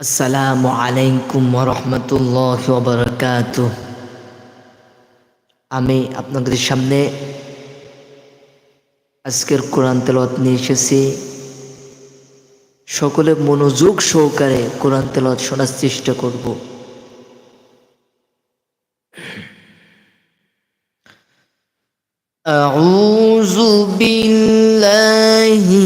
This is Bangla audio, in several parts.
আসসালামু আলাইকুম রহমতুল্লাহ বরকাত আমি আপনাদের সামনে আজকের কোরআন তেলত নিয়ে এসেছি সকলে মনোযোগ সহকারে কোরআন তেলত শোনার চেষ্টা করব أعوذ بالله من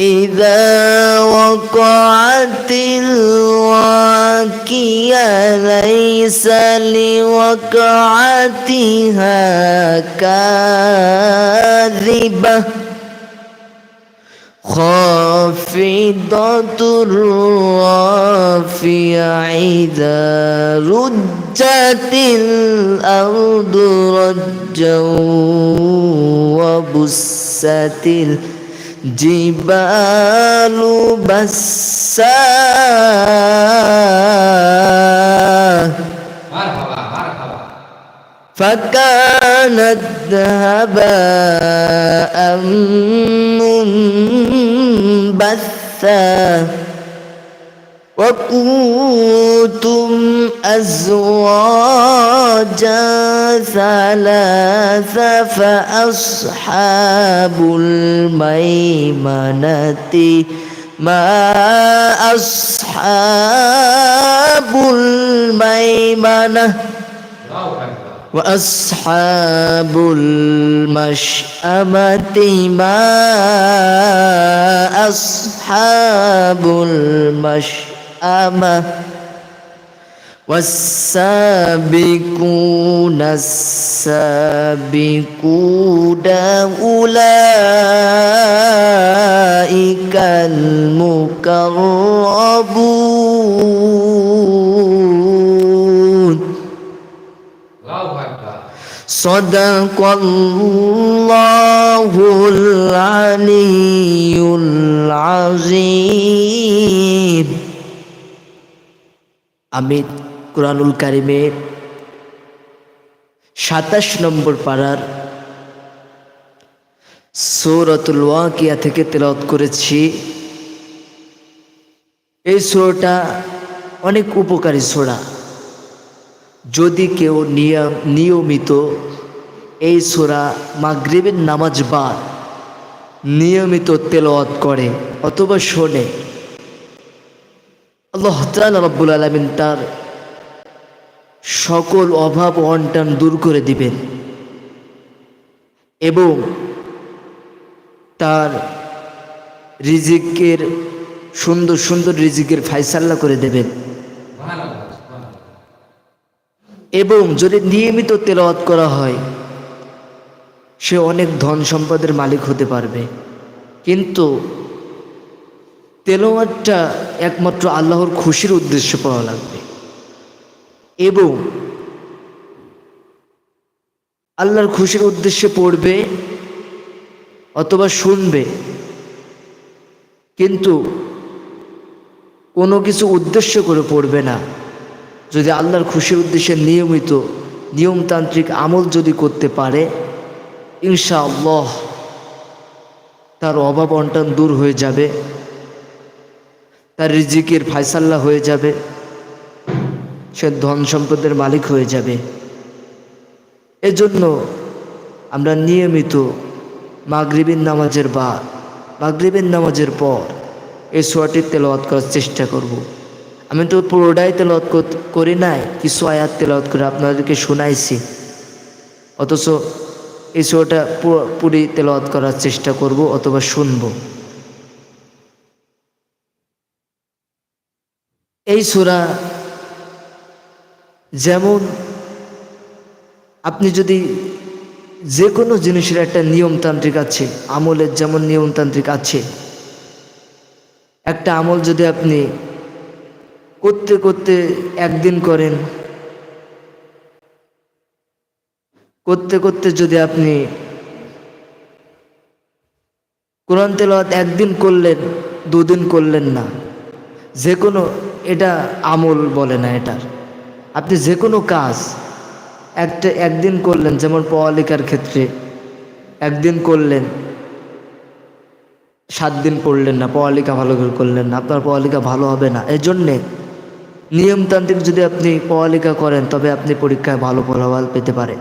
إذا وقعت الواقية ليس لوقعتها كاذبة. خافضة رافعة إذا رجت الأرض رجا وبست الجبال بسا فكانت هباء منبثا وكنتم أزواجا ثلاثة فأصحاب الميمنة ما أصحاب الميمنة وأصحاب المشأمة ما أصحاب المشأمة والسابقون السابقون أولئك المقربون الله أكبر صدق الله العلي العظيم আমি কোরআনুল কারিমের সাতাশ নম্বর পাড়ার সৌরতুল ওয়াকিয়া থেকে তেলাওয়াত করেছি। এই সোরটা অনেক উপকারী সোরা। যদি কেউ নিয়ম নিয়মিত এই সোরা মাগরিবের নামাজ বাদ নিয়মিত তেলাওয়াত করে অথবা শোনে, আল্লাহ রব্বুল আলমিন তার সকল অভাব অনটান দূর করে দিবেন। এবং তার রিজিকের, সুন্দর সুন্দর রিজিকের ফাইসাল্লা করে দেবেন। এবং যদি নিয়মিত তেলাওয়াত করা হয়, সে অনেক ধন সম্পদের মালিক হতে পারবে। কিন্তু তেলাওয়াতটা একমাত্র আল্লাহর খুশির উদ্দেশ্য পাওয়া লাগবে। এবং আল্লাহর খুশির উদ্দেশ্যে পড়বে অথবা শুনবে। কিন্তু কোনো কিছু উদ্দেশ্য করে পড়বে না। যদি আল্লাহর খুশির উদ্দেশ্যে নিয়মিত নিয়মতান্ত্রিক আমল যদি করতে পারে, ইনশাআল্লাহ তার অভাব অনটন দূর হয়ে যাবে, তার রিজিকের ফায়সাল্লা হয়ে যাবে। সে ধন সম্পদের মালিক হয়ে যাবে। এজন্য আমরা নিয়মিত মাগরিবের নামাজের বা মাগরিবের নামাজের পর এই সোয়াটির তেলাওয়াত করার চেষ্টা করব। আমি তো পুরোটাই তেলাওয়াত কর- নাই, কিছু আয়াত তেলাওয়াত করে আপনাদেরকে শোনাইছি। অথচ এই সোয়াটা পুরি তেলাওয়াত করার চেষ্টা করব অথবা শুনব। এই সোরা যেমন আপনি যদি যে কোনো জিনিসের একটা নিয়মতান্ত্রিক আছে, আমলের যেমন নিয়মতান্ত্রিক আছে, একটা আমল যদি আপনি করতে করতে একদিন করেন, করতে করতে যদি আপনি কোরআন তেলাওয়াত একদিন করলেন, দুদিন করলেন না যে কোনো এটা আমল বলে না এটার। আপনি যে কোনো কাজ একটা, একদিন করলেন, যেমন পড়ালেখার ক্ষেত্রে, একদিন করলেন, সাত দিন পড়লেন না, পড়ালেখা ভালো করে করলেন না, আপনার পড়ালেখা ভালো হবে না। এই জন্যে নিয়মতান্ত্রিক যদি আপনি পড়ালেখা করেন, তবে আপনি পরীক্ষায় ভালো ফলাফল পেতে পারেন।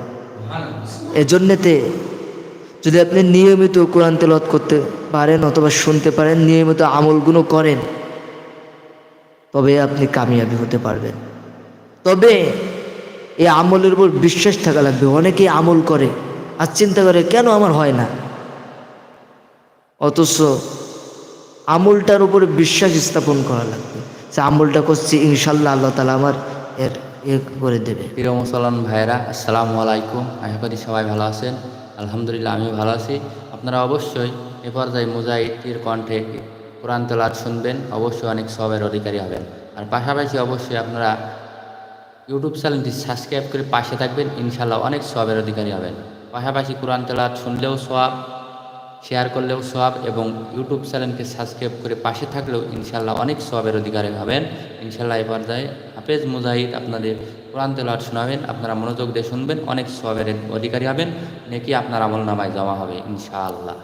এজন্যেতে যদি আপনি নিয়মিত কোরআন তেলত করতে পারেন অথবা শুনতে পারেন, নিয়মিত আমলগুলো করেন, তবে আপনি কামিয়াবি হতে পারবেন। তবে এই আমলের উপর বিশ্বাস থাকা লাগবে। অনেকেই আমল করে আর চিন্তা করে, কেন আমার হয় না? অথচ আমলটার উপরে বিশ্বাস স্থাপন করা লাগবে। সে আমলটা করছি ইনশাল্লাহ আল্লাহ তালা আমার এর এ করে দেবে। প্রিয় মুসলমান ভাইরা আসসালামু আলাইকুম। আশা করি সবাই ভালো আছেন। আলহামদুলিল্লাহ, আমিও ভালো আছি। আপনারা অবশ্যই এ পর্যায়ে মুজাহিদটির কণ্ঠে কোরআন তেলাত শুনবেন। অবশ্যই অনেক সবের অধিকারী হবেন। আর পাশাপাশি অবশ্যই আপনারা ইউটিউব চ্যানেলটি সাবস্ক্রাইব করে পাশে থাকবেন। ইনশাল্লাহ অনেক সবের অধিকারী হবেন। পাশাপাশি কোরআন তেলা শুনলেও সব শেয়ার করলেও সব এবং ইউটিউব চ্যানেলকে সাবস্ক্রাইব করে পাশে থাকলেও ইনশাল্লাহ অনেক সবের অধিকারী হবেন। ইনশাল্লাহ এ পর্যায়ে হাফেজ মুজাহিদ আপনাদের কোরআন তেলাট শোনাবেন। আপনারা মনোযোগ দিয়ে শুনবেন, অনেক সবের অধিকারী হবেন। নাকি আপনার আমল নামায় জমা হবে ইনশাআল্লাহ।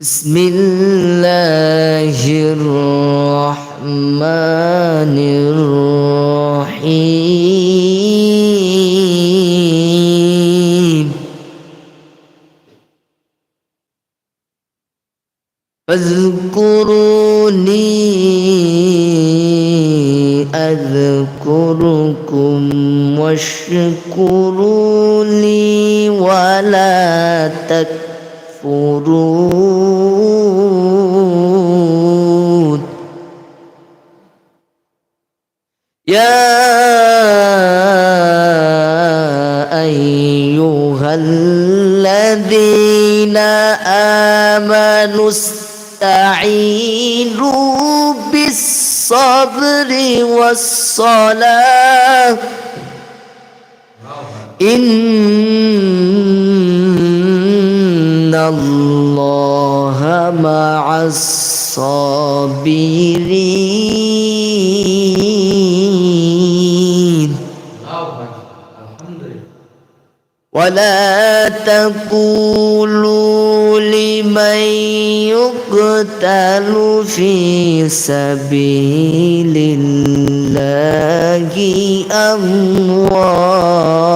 بسم الله الرحمن الرحيم فاذكروني اذكركم واشكروا لي ولا تك تكفرون يا أيها الذين آمنوا استعينوا بالصبر والصلاة. إن الله مع الصابرين ولا تقولوا لمن يقتل في سبيل الله أموات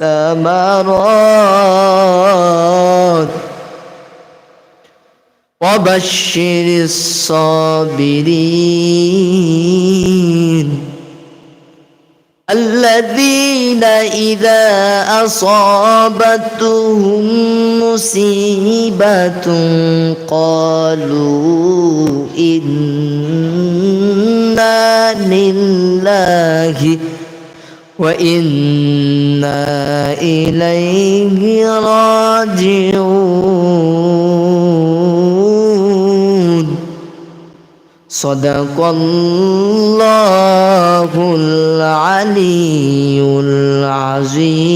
والثمرات. وبشر الصابرين. الذين إذا أصابتهم مصيبة قالوا إنا لله وإنا إليه راجعون. صدق الله العلي العظيم.